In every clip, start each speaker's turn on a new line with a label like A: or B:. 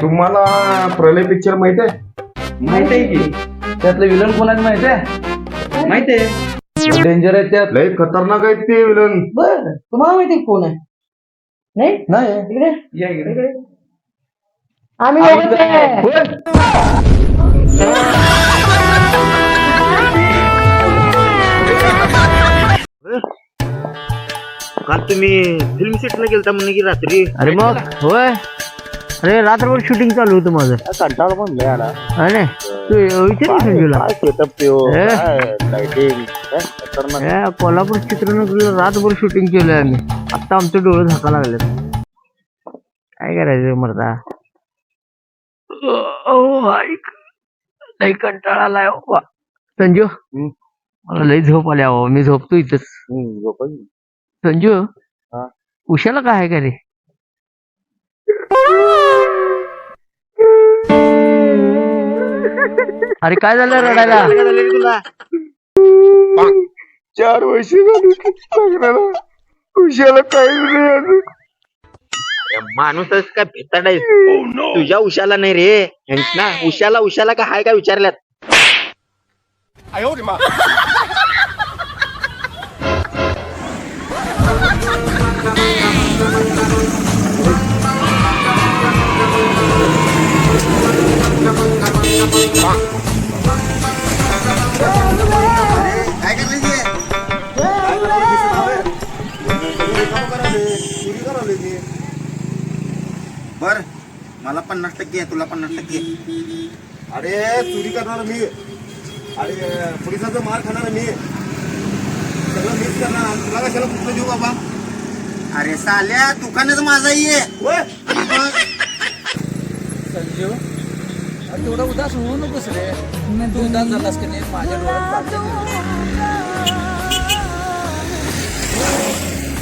A: तुम्हाला प्रलय पिक्चर माहीत आहे
B: माहीत आहे की. त्यातलं विलन कोणाला माहीत आहे माहीत आहे डेंजर आहे त्यात.
A: लय खतरनाक आहेत ते विलन
C: बर तुम्हाला माहिती आहे कोण आहे? नाही?
B: नाही.
C: इकडे?
B: या इकडे.
C: आम्ही दोघंच आहे.
D: काल तुम्ही फिल्म सेटला गेलता म्हणे की रात्री.
E: अरे मग होय. अरे रात्रभर शूटिंग चालू होतं माझं.
D: कंटाळा पण लय आला.
E: अरे तू विचार की संजूला
D: काय सेटअप त्यो
E: हे?
D: लाइटिंग खतरनाक?
E: हे, कोल्हापूर चित्रनगरीला रातभर शूटिंग केलंय आम्ही. आता आमचे डोळे झाका लागले काय करायचं मरता ओ ऐक. लई कंटाळा आलाय बाबा. संजू? मला लई झोप आली अहो. मी झोपतो इथंच.
D: हम्म, झोपायचं.
E: संजू?
D: हा?
E: उशाला काय आहे का रे? अरे काय झालं रडायला?
D: काय झालं रे तुला?
A: चार वर्ष झाली लग्नाला उशाला काहीच नाही अजून.
D: अरे माणूसच काय भेटाड आहे तुझ्या उशाला नाही रे. ना उशाला उशाला का हाय का विचारल्यात?
F: बर. मला पन्नास टक्के आहे तुला पन्नास टक्के अरे चोरी करणार मी. अरे पोलिसाचा मार खाणार मी. सगळं मीच करणार. तुला कशाला कुठलं देऊ बाबा? अरे साल्या दुकानच माझा ये
B: संजू अरे तेवढा उदास होऊ नकोस रे. तू उदास झालास की नाही माझ्या डोळ्यात पाणी.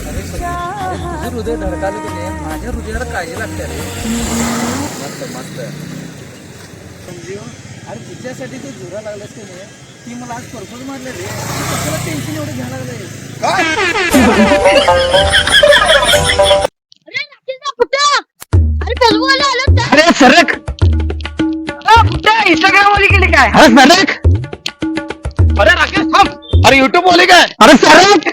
B: अरे संजू, अरे तुझं हृदय धडकालं की नाही? माझ्या हृदयाला काळजी लागते रे. मस्त मस्त. संजू अरे तिच्यासाठी तू झुरा लागलास की नाही? ती मला आज परफॉर्म मारले रे. कशाला टेन्शन एवढं घ्यायला लागलंय
G: अरे फेसबुक आलं आलं तर
E: अरे सरक. इंस्टाग्राम वाली काय? अरे सरक.
A: अरे राकेश थांब. अरे युट्यूब वाले काय?
E: अरे सरक.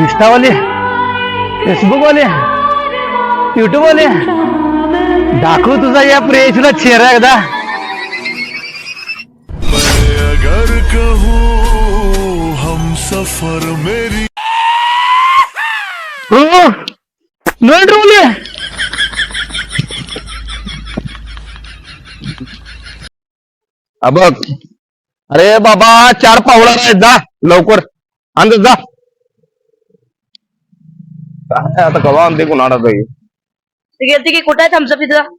E: इंस्टा वाले फेसबुक वाले युट्यूब वाले दाखव तुझा या प्रेयसीला चेहरा एकदा.
H: अगर कहूँ हम सफर मेरी
A: बघ अरे बाबा चार पावला आहेत जा लवकर. अंदाज जा. काय आता कवा आणते कोणाला बाई
G: गेलती की कुठे आहे थम्सअप तिथं?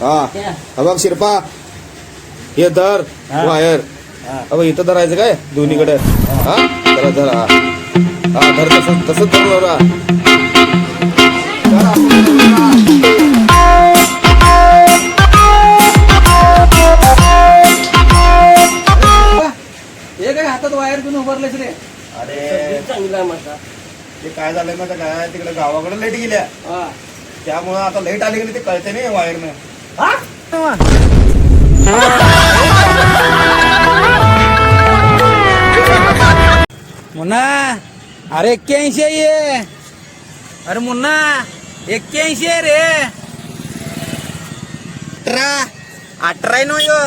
F: हा. हा बघ शिरपा. हे. धर वायर अबघ इथं धरायचं काय? दोन्हीकडे. हा? धरा धरा हा धर तसं तसंच धर नवरा
B: रे
F: अरे.
C: चांगला आहे माझा.
F: ते काय झालंय माहिती काय तिकडे गावाकडे लाइट गेल्या.
B: हा.
F: त्यामुळं आता लाइट आली की नाही ते कळते नाही वायरनं.
B: मुन्ना अरे एक्क्याऐंशी आहे ये. अरे मुन्ना एक्क्याऐंशी आहे रे.
F: अठरा अठरा नो यो.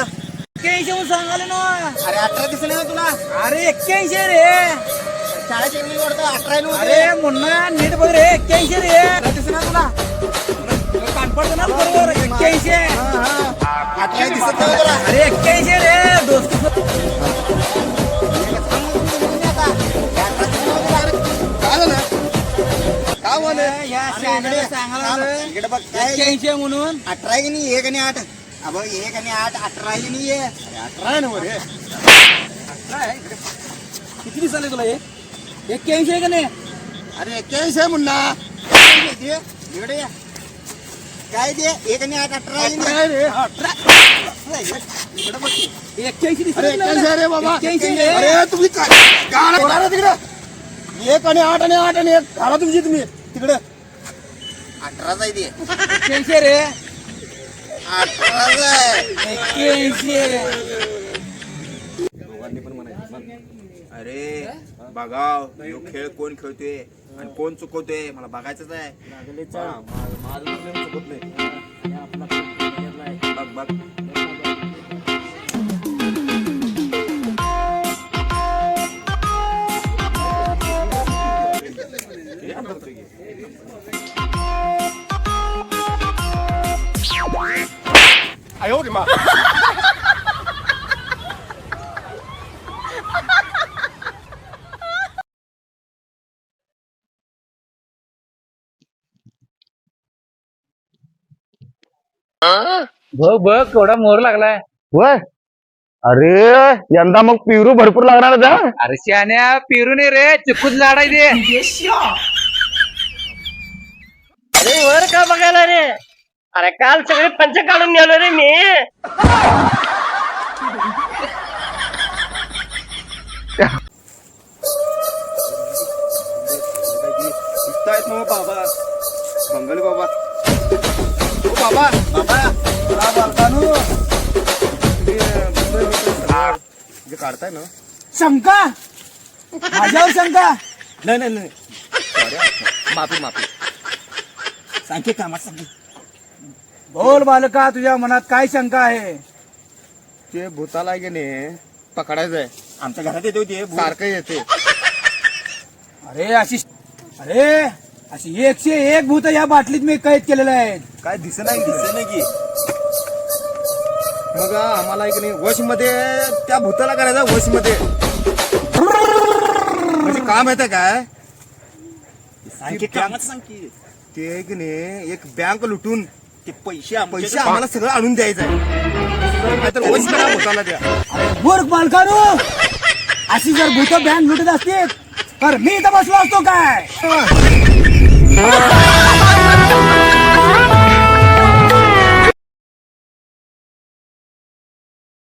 B: एक्क्याऐंशी म्हणून सांगाले ना.
F: अरे अठरा दिसले ना तुला.
B: अरे एक्क्याऐंशी आहे रे.
F: शाळेत इंग्लिश वाटतं अठरा नो
B: अरे मुन्ना नीट बघ रे एक्क्याऐंशी रे.
F: दिसले ना तुला.
B: कानपडतो ना बरोबर एक्क्याऐंशी. आहे.
F: अठरा दिसत नाही तुला.
B: अरे एक्क्याऐंशी आहे रे दोस्त
F: काय झालं? काय झालं
B: या शहाण्याला सांगायला एक्क्याऐंशी आहे म्हणून.
F: अठरा आहे की नाही? एक आणि आठ. अबघ एक आणि आठ अठरा आहे की नाही आहे? अरे अठरा आहे ना रे।
B: काय? किती दिसाले तुला हे एक्क्याऐंशी आहे का नाही
F: अरे एक्क्याऐंशी आहे मुन्ना। ये, इकडे ये काय एक आणि आठ अठरा आहे अठरा. इकडं बघ की.
B: एक्क्याऐंशी दिसत
F: अरे
B: नाही
F: एक्क्याऐंशी
B: ना?
F: आहे रे बाबा।
B: एक्क्याऐंशी रे.
F: अरे तुम्ही काय गाणं बोला ना तिकडं एक आणि आठ आणि आठ आणि एक घाला तुमची तुम्ही तिकडं अठराच आहे ते
B: एक्क्याऐंशी रे।
F: अरे बघाव खेळ कोण खेळतोय आणि कोण चुकवतोय मला बघायचंच आहे. माझं चुकत नाही बघ बघ.
B: 哎呦我的妈！बघ बघ केवढा मोर लागलाय
A: वय अरे यंदा मग पिरू भरपूर लागणार आहे हा?
B: अरे शान्या पेरू नाही रे चिकूच लाडाय दे
G: अरे वर का बघायला रे अरे काल सगळे पंच काढून गेलो रे मी.
F: बाबा बंगाली बाबा ओ बाबा बाबा जरा बालकानू बंगाली जे काढताय ना
B: शंका? माझ्यावर शंका?
F: नाही नाही नाही. हा. माफी माफी. सांगे कामात सांगे
B: बोल बालका तुझ्या मनात काय शंका आहे?
F: ते भूताला आहे की नाही पकडायचं आहे आमच्या घरात येते ते सारखं येते
B: अरे अशी अरे अशी एकशे एक भूत या बाटलीत मी कैद केलेले आहेत.
F: काय दिसत नाही दिसत नाही की. मग आम्हाला एक नाही वशमध्ये त्या भूताला करायचं वशमध्ये म्हणजे काम येतं काय? ते कामच सांग की. ते एक नाही एक बँक लुटून ते पैसे पैसे आम्हाला सगळं आणून द्यायचं आहे. नाहीतर वश करा भूताला द्या.
B: मूर्ख बालकानो अशी जर भूत बँक लुटत असतील तर मी इथं बसलो असतो काय?